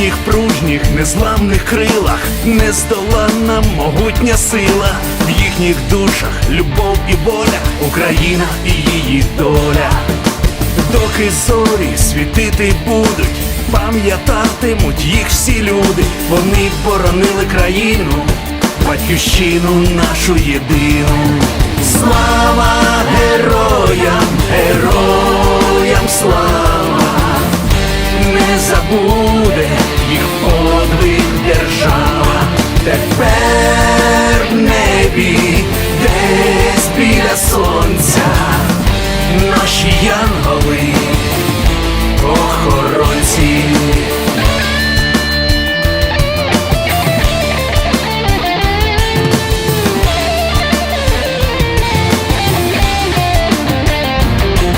мужніх незламних крилах, нездоланна могутня сила, в їхніх душах любов і воля, Україна і її доля. Доки зорі світити будуть, пам'ятатимуть їх всі люди. Вони боронили країну, батьківщину нашу єдину. Забуде їх подвиг держава. Тепер в небі, десь біля сонця наші янголи,